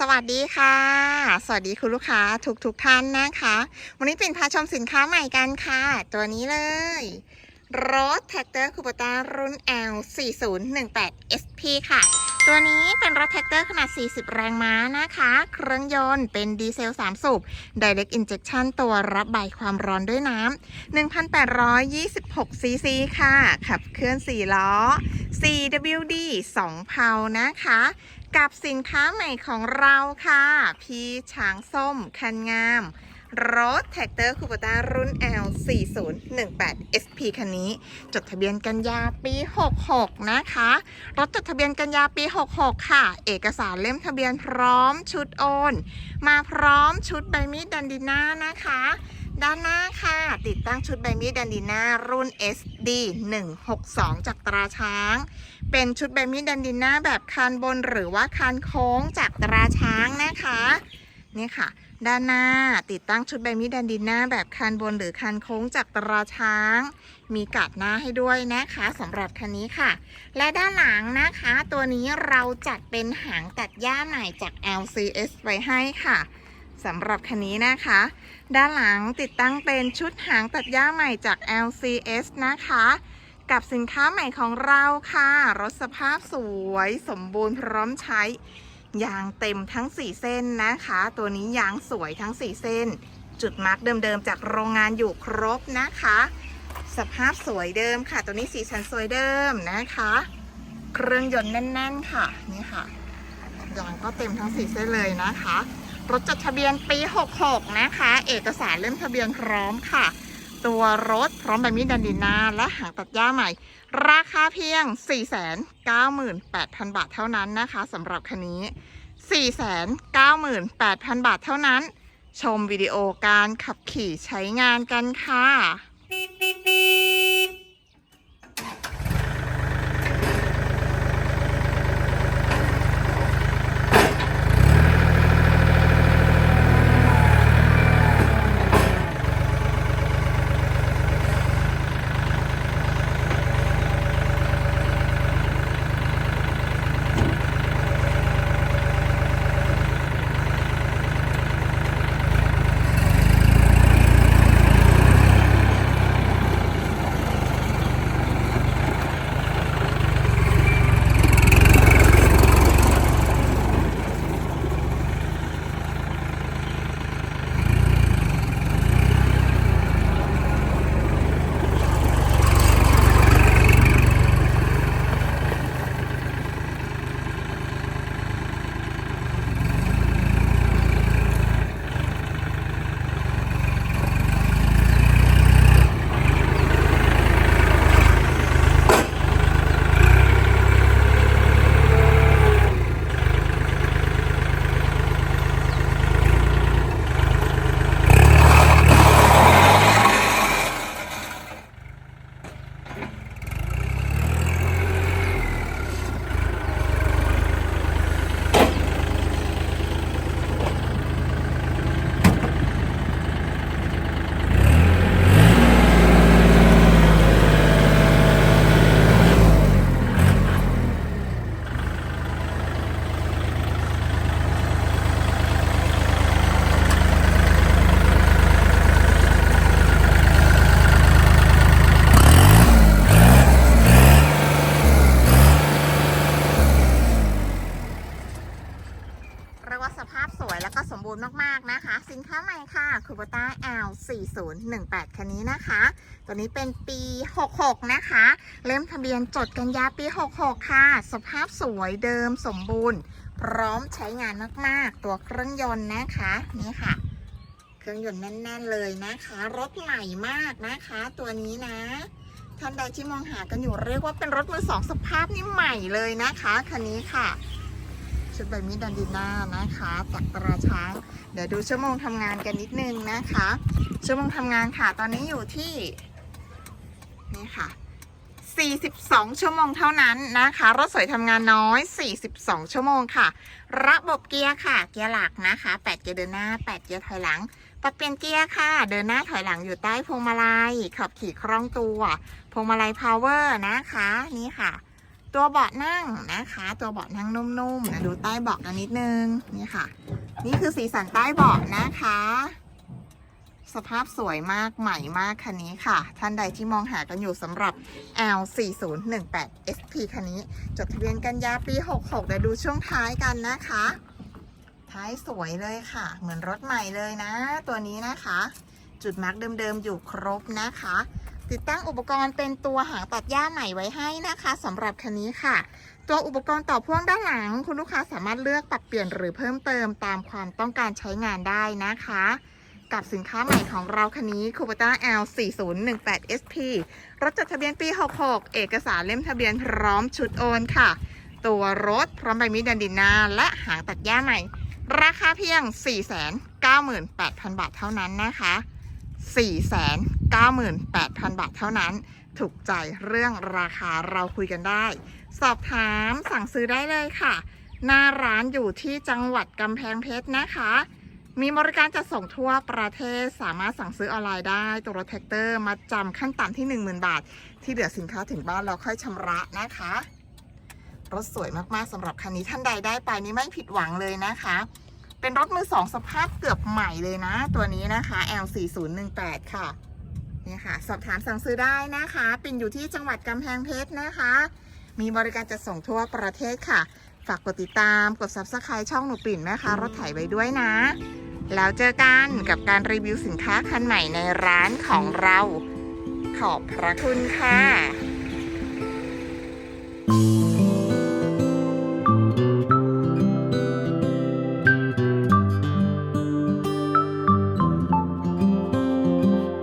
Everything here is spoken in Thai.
สวัสดีค่ะ สวัสดีคุณลูกค้าทุกทุกๆท่านนะคะ วันนี้เป็นพาชมสินค้าใหม่กันค่ะ ตัวนี้เลย รถแท็กเตอร์คูปต้ารุ่น L 4018 SP ค่ะ ตัวนี้เป็นรถแท็กเตอร์ขนาด 40 แรงม้านะคะ เครื่องยนต์เป็นดีเซล 3 สูบ Direct Injection ตัวรับใบความร้อนด้วยน้ำ1,826ซีซีค่ะ ขับเคลื่อน 4 ล้อ CWD 2เพานะคะ กับสินค้าใหม่ของเราค่ะ พีช้างส้ม คันงาม รถแท็กเตอร์คูปต้ารุ่น L 4018 SP คันนี้ จดทะเบียนกันยาปี 66 นะคะ รถจดทะเบียนกันยาปี 66 ค่ะ เอกสารเล่มทะเบียนพร้อมชุดโอน มาพร้อมชุดใบมีดดันดิน่านะคะ ด้านหน้าค่ะ ติดตั้งชุดใบมีดดันดิน่ารุ่น SD 162 จากตราช้าง เป็นชุดใบมีดดันดิน่าแบบคานบนหรือว่าคานโค้งจากตราช้างนะคะนี่ค่ะ ด้านหน้าติดตั้งชุดใบมีดดันดิน่าแบบคานบนหรือคานโค้งจากตราช้าง มีกัดหน้าให้ด้วยนะคะสำหรับคันนี้ค่ะ และด้านหลังนะคะ ตัวนี้เราจัดเป็นหางตัดหญ้าใหม่จาก LCS ไว้ให้ค่ะ สำหรับคันนี้นะคะ ด้านหลังติดตั้งเป็นชุดหางตัดหญ้าใหม่จาก LCS นะคะ กับสินค้าใหม่ของเราค่ะ รถสภาพสวยสมบูรณ์พร้อมใช้ ยางเต็มทั้ง 4 เส้นนะคะ ตัวนี้ยางสวยทั้ง 4 เส้น จุดมาร์กเดิมๆ จากโรงงานอยู่ครบนะคะ สภาพสวยเดิมค่ะ ตัวนี้สีสันสวยเดิมนะคะ เครื่องยนต์แน่น ๆ ค่ะนี่ค่ะยางก็เต็มทั้ง 4 เส้นเลยนะคะ รถจดทะเบียนปี 66 นะคะ เอกสารเล่มทะเบียนพร้อมค่ะ ตัวรถพร้อมใบมีดดันดินาและหางตัดหญ้าใหม่ ราคาเพียง 498,000 บาทเท่านั้นนะคะสำหรับคันนี้ 498,000 บาทเท่านั้น ชมวิดีโอการขับขี่ใช้งานกันค่ะ ค่ะ c u b a t a L 4018 คันนี้นะคะ ตัวนี้เป็นปี 66 นะคะเล่มทะเบียนจดกันยาปี 66 ค่ะ สภาพสวยเดิมสมบูรณ์ พร้อมใช้งานมาก ๆ ตัวเครื่องยนต์นะคะ นี่ค่ะ เครื่องยนต์แน่น ๆ เลยนะคะ รถใหม่มากนะคะ ตัวนี้นะท่านใดที่มองหากันอยู่เรียกว่าเป็นรถมือสองสภาพนี่ใหม่เลยนะคะคันนี้ค่ะ ชุดใบมีดันดิน่านะคะจากตราช้าง เดี๋ยวดูชั่วโมงทำงานกันนิดนึงนะคะ ชั่วโมงทำงานค่ะ ตอนนี้อยู่ที่นี่ค่ะ 42 ชั่วโมงเท่านั้นนะคะ รถสวยทำงานน้อย 42 ชั่วโมงค่ะ ระบบเกียร์ค่ะ เกียร์หลักนะคะ 8 เกียร์เดินหน้า 8 เกียร์ถอยหลังปรับเปลี่ยนเกียร์ค่ะ เดินหน้าถอยหลังอยู่ใต้พวงมาลัย ขับขี่คล่องตัว พวงมาลัยพาวเวอร์นะคะ นี่ค่ะ ตัวเบาะนั่งนะคะ ตัวเบาะนั่งนุ่มๆนะดูใต้เบาะกันนิดนึงนี่ค่ะ นี่คือสีสันใต้เบาะนะคะ สภาพสวยมากใหม่มากคันนี้ค่ะ ท่านใดที่มองหากันอยู่สำหรับ L4018 SP คันนี้ จดทะเบียนกันยาปี 66เดี๋ยวดูช่วงท้ายกันนะคะ ท้ายสวยเลยค่ะ เหมือนรถใหม่เลยนะ ตัวนี้นะคะ จุดมาร์กเดิมๆอยู่ครบนะคะ ติดตั้งอุปกรณ์เป็นตัวหางตัดหญ้าใหม่ไว้ให้นะคะสำหรับคันนี้ค่ะ ตัวอุปกรณ์ต่อพ่วงด้านหลัง คุณลูกค้าสามารถเลือกปรับเปลี่ยนหรือเพิ่มเติมตามความต้องการใช้งานได้นะคะ กับสินค้าใหม่ของเราคันนี้ c u b a t a L 4018 SP รถจดทะเบียนปี 66 เอกสารเล่มทะเบียนพร้อมชุดโอนค่ะ ตัวรถพร้อมใบมีดดันดินนาและหางตัดหญ้าใหม่ ราคาเพียง 498,000 บาทเท่านั้นนะคะ 98,000 บาทเท่านั้น ถูกใจเรื่องราคาเราคุยกันได้ สอบถามสั่งซื้อได้เลยค่ะ หน้าร้านอยู่ที่จังหวัดกำแพงเพชรนะคะ มีบริการจัดส่งทั่วประเทศสามารถสั่งซื้อออนไลน์ได้ ตัวรถแท็กเตอร์มาจำขั้นต่ำที่ 10,000 บาท ที่เหลือสินค้าถึงบ้านเราค่อยชำระนะคะ รถสวยมากๆสำหรับคันนี้ท่านใดได้ไปนี่ไม่ผิดหวังเลยนะคะเป็นรถมือสองสภาพเกือบใหม่เลยนะ ตัวนี้นะคะ L4018 ค่ะ นี่ค่ะ สอบถามสั่งซื้อได้นะคะ ปิ่นอยู่ที่จังหวัดกำแพงเพชรนะคะ มีบริการจัดส่งทั่วประเทศค่ะ ฝากกดติดตาม กด subscribe ช่องหนูปิ่นนะคะรถไถไว้ด้วยนะ แล้วเจอกันกับการรีวิวสินค้าคันใหม่ในร้านของเรา ขอบพระคุณค่ะ